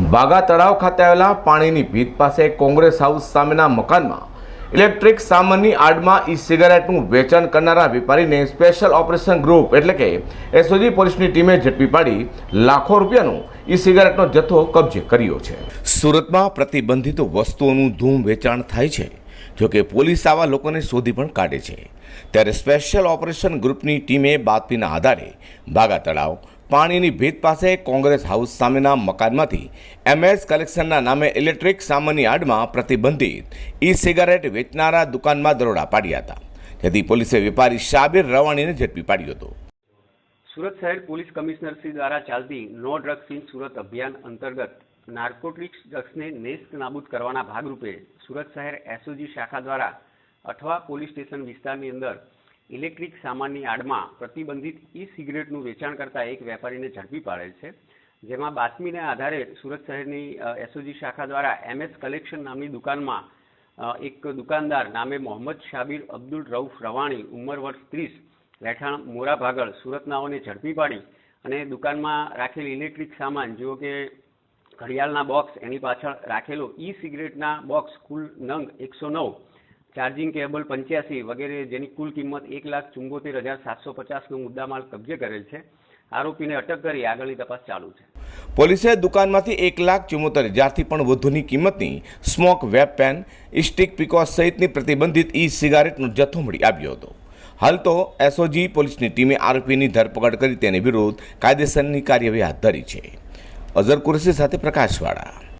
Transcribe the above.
બાગા તળાવ ખાતે આવેલા પાણીની ભીત પાસે કોંગ્રેસ હાઉસ સામેના મકાનમાં ઇલેક્ટ્રિક સામાનની આડમાં ઈ સિગારેટનું વેચાણ કરનારા વેપારીને સ્પેશિયલ ઓપરેશન ગ્રુપ એટલે કે એસઓજી પોલીસની ટીમે ઝડપી પાડી લાખો રૂપિયાનું ઈ સિગારેટનો જથ્થો કબજે કર્યો છે. સુરતમાં પ્રતિબંધિત વસ્તુઓનું ધૂમ વેચાણ થાય છે જોકે પોલીસ આવા લોકોને શોધી પણ કાઢે છે. ત્યારે સ્પેશિયલ ઓપરેશન ગ્રુપની ટીમે બાતમીના આધારે બાગા તળાવ પાણીની ભીત પાસે કોંગ્રેસ હાઉસ સામેના મકાનમાંથી એમએસ કલેક્શનના નામે ઇલેક્ટ્રિક સામાનની આડમાં પ્રતિબંધિત ઈ સિગારેટ વેચનારા દુકાનમાં દરોડા પાડ્યા હતા. જેથી પોલીસે વેપારી શાબિર રવાણીને ઝડપી પાડ્યો હતો. સુરત શહેર પોલીસ કમિશનરશ્રી દ્વારા ચાલતી નો ડ્રગ્સ ઇન સુરત અભિયાન અંતર્ગત નાર્કોટિક્સ ડ્રગ્સને નેસ્ત નાબૂદ કરવાના ભાગરૂપે સુરત શહેર એસઓજી શાખા દ્વારા અઠવા પોલીસ સ્ટેશન વિસ્તારની અંદર ઇલેક્ટ્રિક સામાનની આડમાં પ્રતિબંધિત ઈ સિગરેટનું વેચાણ કરતા એક વેપારીને ઝડપી પાડેલ છે, જેમાં બાતમીને આધારે સુરત શહેરની એસઓજી શાખા દ્વારા એમએસ કલેક્શન નામની દુકાનમાં એક દુકાનદાર નામે મોહમ્મદ શાબીર અબ્દુલ રઉફ રવાણી ઉંમર વર્ષ ત્રીસ, રહેઠાણ મોરા ભાગળ સુરતનાઓને ઝડપી પાડી અને દુકાનમાં રાખેલ ઇલેક્ટ્રિક સામાન જેવો કે ઘડિયાળના બોક્સ એની પાછળ રાખેલો ઈ સિગરેટના બોક્સ કુલ નંગ એકસો નવ ચાર્જિંગ કેબલ પંચ્યાસી વગેરે જેની કુલ કિંમત એક લાખ ચુંબોતેર હજાર સાતસો પચાસનો મુદ્દામાલ કબજે કરેલ છે. આરોપીને અટક કરી આગળની તપાસ ચાલુ છે. પોલીસે દુકાનમાંથી એક લાખ ચુમ્મોતેર હજારથી પણ વધુની કિંમતની સ્મોક વેબ પેન ઇસ્ટિક પિકોસ સહિતની પ્રતિબંધિત ઈ સિગારેટનો જથ્થો મળી આવ્યો હતો. હાલ તો એસઓજી પોલીસની ટીમે આરોપીની ધરપકડ કરી તેની વિરુદ્ધ કાયદેસરની કાર્યવાહી હાથ ધરી છે. અઝર કુરેશી સાથે પ્રકાશવાળા.